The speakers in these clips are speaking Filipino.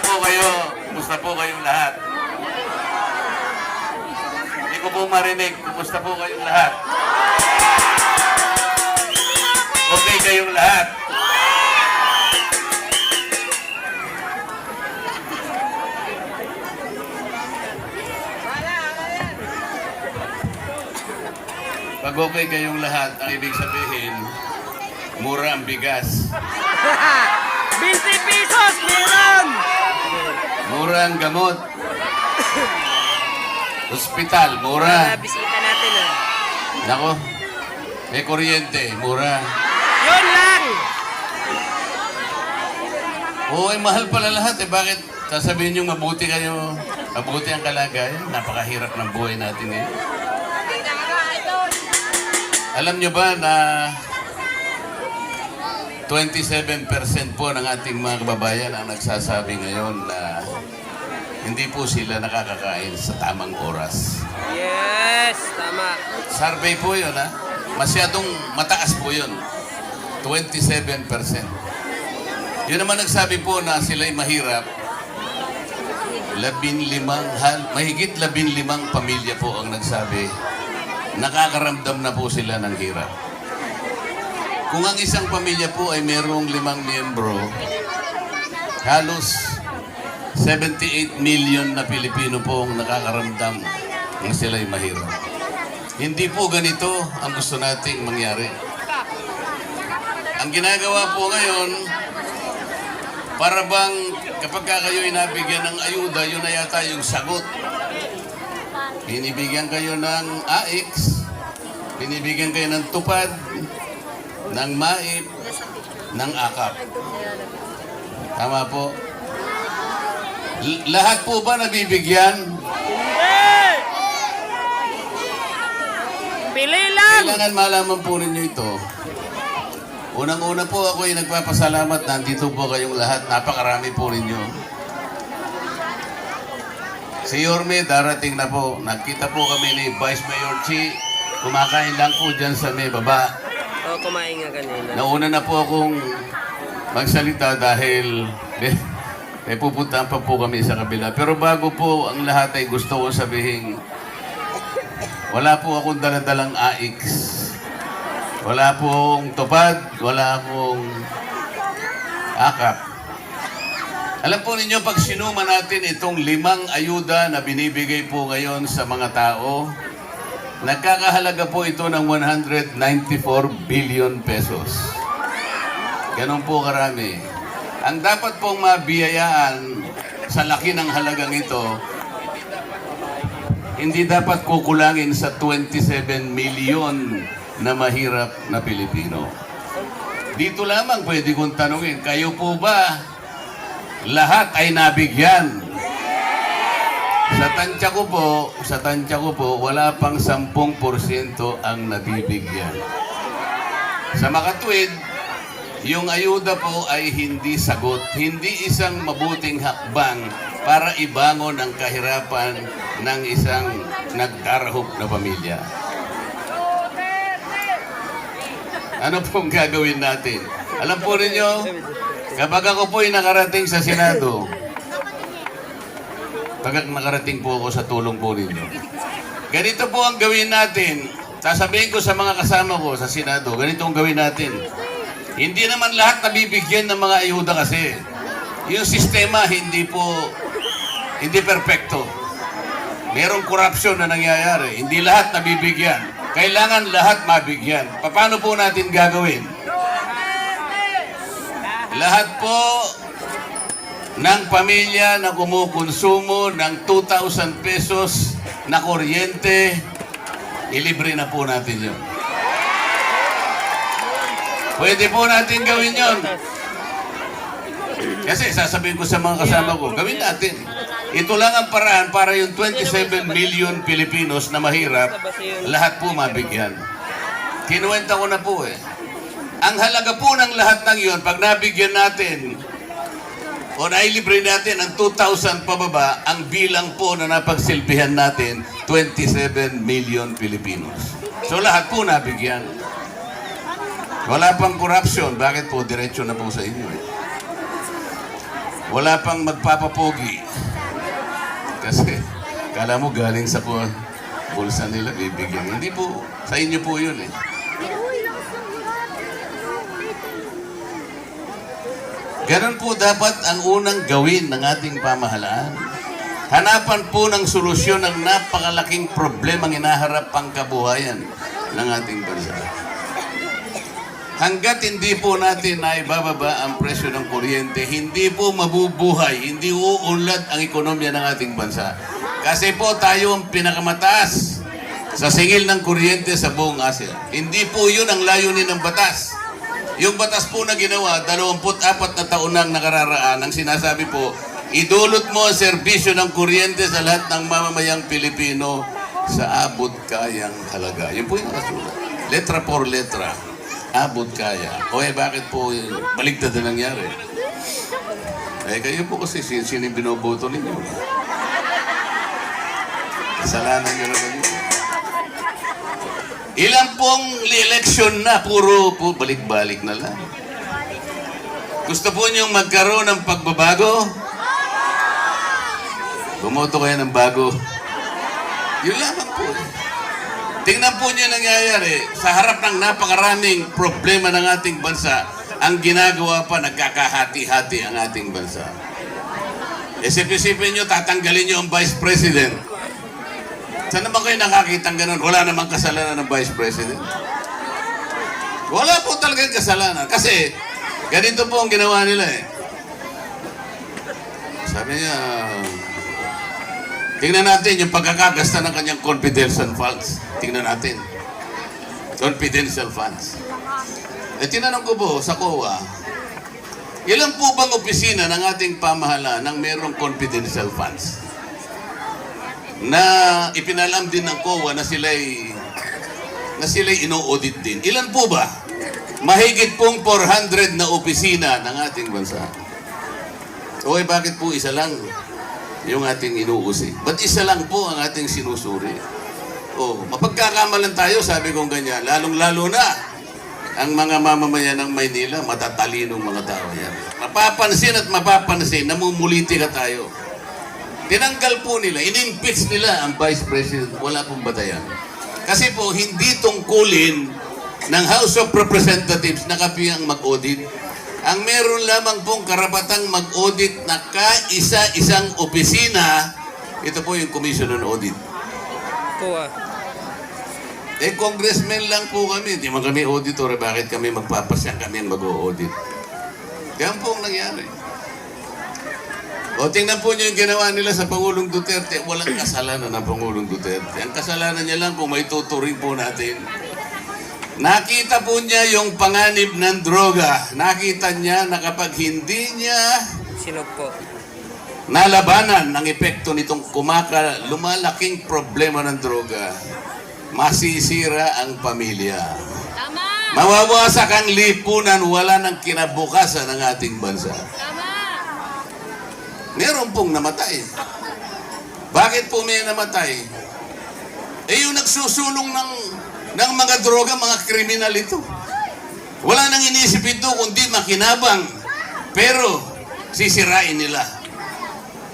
Kumusta po kayo? Kumusta po kayong lahat? Hindi ko po marinig. Kumusta po kayong lahat? Okay kayong lahat? Pag okay kayong lahat, ang ibig sabihin, mura ang bigas. 20 pesos, meron! Mura ang gamot. Hospital, mura. Bisita natin ah. Nako, may kuryente, mura. Yun lang! Oo, ay mahal pala lahat eh. Bakit sasabihin nyo mabuti kayo, mabuti ang kalagayan? Napakahirap ng buhay natin eh. Alam nyo ba na 27% po ng ating mga kababayan ang nagsasabi ngayon na hindi po sila nakakakain sa tamang oras. Yes, tama. Survey po yun, ha? Masyadong mataas po yun. 27%. Yun naman nagsabi po na sila'y mahirap. Labin limang, hal, mahigit labin limang pamilya po ang nagsabi. Nakakaramdam na po sila ng hirap. Kung ang isang pamilya po ay merong limang miyembro, halos 78 million na Pilipino po ang nakakaramdam ng sila'y mahirap. Hindi po ganito ang gusto nating mangyari. Ang ginagawa po ngayon, para bang kapag ka kayo nabigyan ng ayuda, yun na yata yung sagot. Binibigyan kayo ng AX, binibigyan kayo ng tupad, ng MAIP, ng AKAP. Tama po. L- lahat po ba nabibigyan? Pili lang! Kailangan malaman po ninyo ito. Unang-una po ako ay nagpapasalamat. Nandito po kayong lahat. Napakarami po ninyo. Si Yorme, darating na po. Nagkita po kami ni Vice Mayor Chi. Kumakain lang po dyan sa may baba. Oo, kumain nga kanina. Nauna na po akong magsalita dahil eh, may pupuntahan pa po kami sa kabila. Pero bago po ang lahat ay gusto kong sabihin, wala po akong daladalang AX. Wala pong tupad, wala pong akap. Alam po ninyo, pag sinuma natin itong limang ayuda na binibigay po ngayon sa mga tao, nagkakahalaga po ito ng 194 billion pesos. Ganon po karami. Ang dapat pong mabiyayaan sa laki ng halagang ito, hindi dapat kukulangin sa 27 million na mahirap na Pilipino. Dito lamang pwede kong tanungin, kayo po ba lahat ay nabigyan? Sa tansya ko po, sa tansya ko po, wala pang 10% ang nabibigyan. Sa makatwid, yung ayuda po ay hindi sagot, hindi isang mabuting hakbang para ibangon ang kahirapan ng isang nagdarahop na pamilya. Ano pong gagawin natin? Alam po ninyo, kapag ako po ay nakarating sa Senado, pag nakarating po ako sa tulong po ninyo, ganito po ang gawin natin. Sasabihin ko sa mga kasama ko sa Senado, ganito ang gawin natin. Hindi naman lahat nabibigyan ng mga ayuda kasi. Yung sistema hindi po, hindi perpekto. Merong corruption na nangyayari. Hindi lahat nabibigyan. Kailangan lahat mabigyan. Paano po natin gagawin? Lahat po ng pamilya na kumukonsumo ng 2,000 pesos na kuryente, ilibre na po natin yun. Pwede po natin gawin yon. Kasi sasabihin ko sa mga kasama ko, gawin natin. Ito lang ang paraan para yung 27 million Pilipinos na mahirap, lahat po mabigyan. Kinuwenta ko na po eh. Ang halaga po ng lahat ng yun, pag nabigyan natin, o nailibre natin ang 2,000 pababa, ang bilang po na napagsilbihan natin, 27 million Pilipinos. So lahat po nabigyan. Wala pang corruption. Bakit po? Diretso na po sa inyo. Eh. wala pang magpapapogi. Kasi, kala mo galing sa bulsa nila, bibigyan. Hindi po, sa inyo po yun eh. Ganon po dapat ang unang gawin ng ating pamahalaan. Hanapan po ng solusyon ng napakalaking problemang inaharap pang kabuhayan ng ating bansa. Hanggat hindi po natin naibababa ang presyo ng kuryente, hindi po mabubuhay, hindi uunlad ang ekonomiya ng ating bansa. Kasi po tayo ang pinakamataas sa singil ng kuryente sa buong Asia. Hindi po yun ang layunin ng batas. Yung batas po na ginawa, 24 na taon nang nakararaan, ang sinasabi po, idulot mo ang serbisyo ng kuryente sa lahat ng mamamayang Pilipino sa abot kayang halaga. Yun po yung nakasulat. Letra por letra. Abot kaya. O eh, bakit po baligtad na nangyari? Eh, kayo po kasi sin sino yung binoboto ninyo. Kasalanan nyo naman yun. Ilang pong eleksyon na, puro po balik-balik na lang. Gusto po niyong magkaroon ng pagbabago? Bumoto kayo ng bago. Yun lamang po. Tingnan po niyo nangyayari. Sa harap ng napakaraming problema ng ating bansa, ang ginagawa pa, nagkakahati-hati ang ating bansa. Isip-isipin niyo, tatanggalin niyo ang Vice President. Saan naman kayo nakakita ganun? Wala namang kasalanan ng Vice President. Wala po talagang kasalanan. Kasi, ganito po ang ginawa nila eh. Sabi niya, tingnan natin yung pagkakagasta ng kanyang confidential funds. Tingnan natin. Confidential funds. Eh, tinanong ko po sa COA, ilan po bang opisina ng ating pamahalaan ng merong confidential funds? Na ipinalam din ng COA na sila'y na sila'y ino-audit din. Ilan po ba? Mahigit pong 400 na opisina ng ating bansa. Eh, bakit po isa lang yung ating inuusi? Ba't isa lang po ang ating sinusuri? Oh, mapagkakamalan tayo, sabi kong ganyan, lalong-lalo na ang mga mamamayan ng Maynila, matatalinong mga tao yan. Mapapansin at mapapansin, namumuliti ka tayo. Tinanggal po nila, in-impeach nila ang Vice President. Wala pong batayan. Kasi po, hindi tungkulin ng House of Representatives na kapiyang mag-audit. Ang meron lamang pong karapatang mag-audit na kaisa-isang opisina, ito po yung Commission on Audit. Po ah. Eh, congressman lang po kami. Di man kami auditor. Bakit kami magpapasya kami ang mag-audit? Yan po ang nangyari. O tingnan po niyo yung ginawa nila sa Pangulong Duterte. Walang kasalanan ng Pangulong Duterte. Ang kasalanan niya lang kung may tuturing po natin. Nakita po niya yung panganib ng droga. Nakita niya na kapag hindi niya Sino po? nalabanan ng epekto nitong kumaka, lumalaking problema ng droga, masisira ang pamilya. Tama! Mawawasak ang lipunan, wala ng kinabukasan ng ating bansa. Tama! Meron pong namatay. Bakit po may namatay? Eh yung nagsusulong ng, ng mga droga, mga kriminal ito. Wala nang inisip ito kundi makinabang. Pero sisirain nila.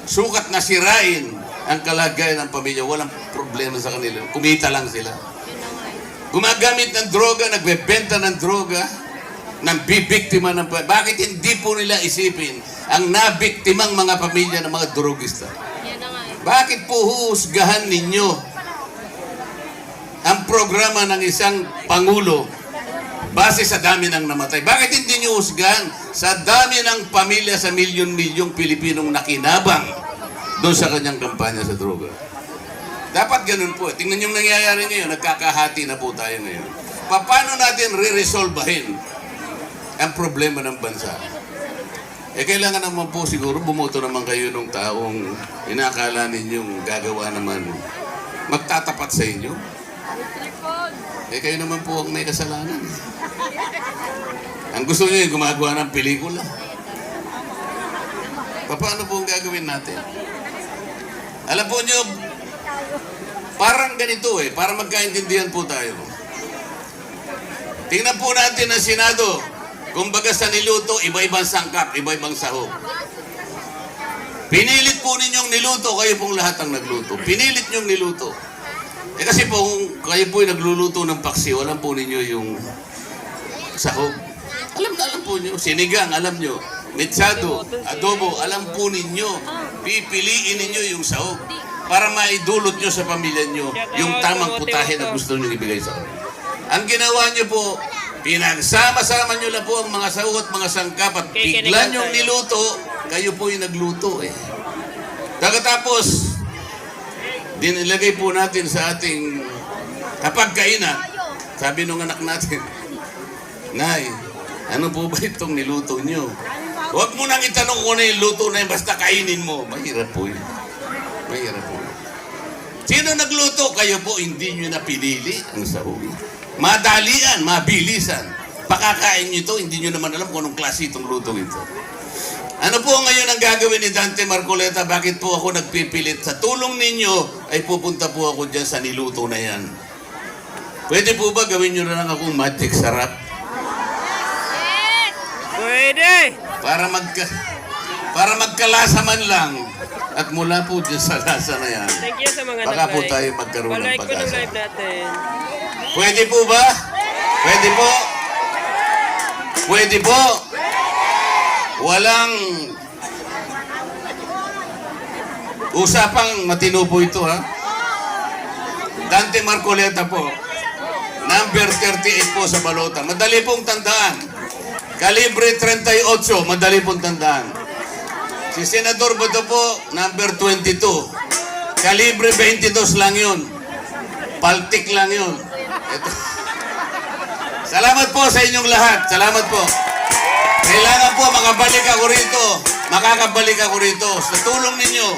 Sukat na sirain ang kalagayan ng pamilya. Walang problema sa kanila. Kumita lang sila. Gumagamit ng droga, nagbebenta ng droga, ng bibiktima ng. Bakit hindi po nila isipin ang nabiktimang mga pamilya ng mga nga eh. Bakit po huhusgahan ninyo ang programa ng isang pangulo base sa dami ng namatay? Bakit hindi nyo husgahan sa dami ng pamilya sa milyon-milyong Pilipinong nakinabang doon sa kanyang kampanya sa droga? Dapat ganun po. Tingnan yung nangyayari ngayon. Nagkakahati na po tayo ngayon. Pa- Paano natin re-resolvahin ang problema ng bansa? Eh, kailangan naman po siguro bumoto naman kayo ng taong inakala ninyong gagawa naman magtatapat sa inyo. Eh, kayo naman po ang may kasalanan. Ang gusto niyo yung gumagawa ng pelikula. Pa- Paano po ang gagawin natin? Alam po niyo, parang ganito eh, para magkaintindihan po tayo. Tingnan po natin ang Senado. Kumbaga sa niluto, iba-ibang sangkap, iba-ibang sahog. Pinilit po ninyong niluto, kayo pong lahat ang nagluto. Pinilit ninyong niluto. Eh kasi po, kung kayo po yung nagluluto ng paksi, alam po ninyo yung sahog. Alam na alam po nyo. Sinigang, alam nyo. Metsado, adobo, alam po ninyo. Pipiliin ninyo yung sahog para maidulot nyo sa pamilya nyo yung tamang putahe na gusto nyo ibigay sa kanila. Ang ginawa nyo po, pinagsama-sama nyo lang po ang mga sahog at mga sangkap at bigla nyo niluto, kayo po yung nagluto eh. Pagkatapos, dinilagay po natin sa ating kapagkainan. Sabi nung anak natin, Nay, ano po ba itong niluto nyo? Huwag mo nang itanong kung ano yung luto na yun, basta kainin mo. Mahirap po yun. Mahirap po. Sino nagluto? Kayo po, hindi nyo na pinili ang sahog. Madalian, mabilisan. Pakakain nyo ito, hindi nyo naman alam kung anong klase itong luto ito. Ano po ngayon ang gagawin ni Dante Marcoleta? Bakit po ako nagpipilit? Sa tulong ninyo, ay pupunta po ako dyan sa niluto na yan. Pwede po ba gawin nyo na lang akong magic sarap? Pwede! Para magka para magkalasa man lang at mula po dyan sa lasa na yan. Thank you sa mga Baka po nag-like. tayo magkaroon ng Pa-like ko ng pag-asa. live natin. Pwede po ba? Pwede po? Pwede po? Walang usapang matino po ito ha. Dante Marcoleta po. Number 38 po sa balota. Madali pong tandaan. Kalibre 38, madali pong tandaan. Si Senador Bato po, number 22. Kalibre 22 lang yun. Paltik lang yun. Ito. Salamat po sa inyong lahat. Salamat po. Kailangan po makabalik ako rito. Makakabalik ako rito. Sa tulong ninyo,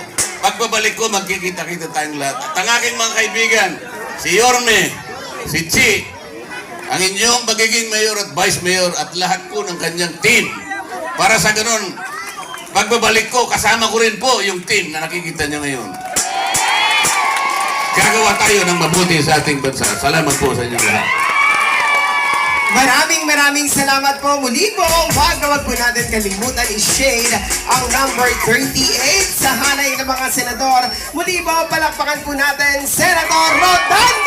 pagbabalik ko, magkikita-kita tayong lahat. At ang aking mga kaibigan, si Yorme, si Chi, ang inyong magiging mayor at vice mayor at lahat po ng kanyang team. Para sa ganun, pagbabalik ko, kasama ko rin po yung team na nakikita niyo ngayon. Gagawa tayo ng mabuti sa ating bansa. Salamat po sa inyong lahat. Maraming maraming salamat po. Muli po, wag na wag po natin kalimutan i-shade ang number 38 sa hanay ng mga senador. Muli po, palakpakan po natin, Senator Rodante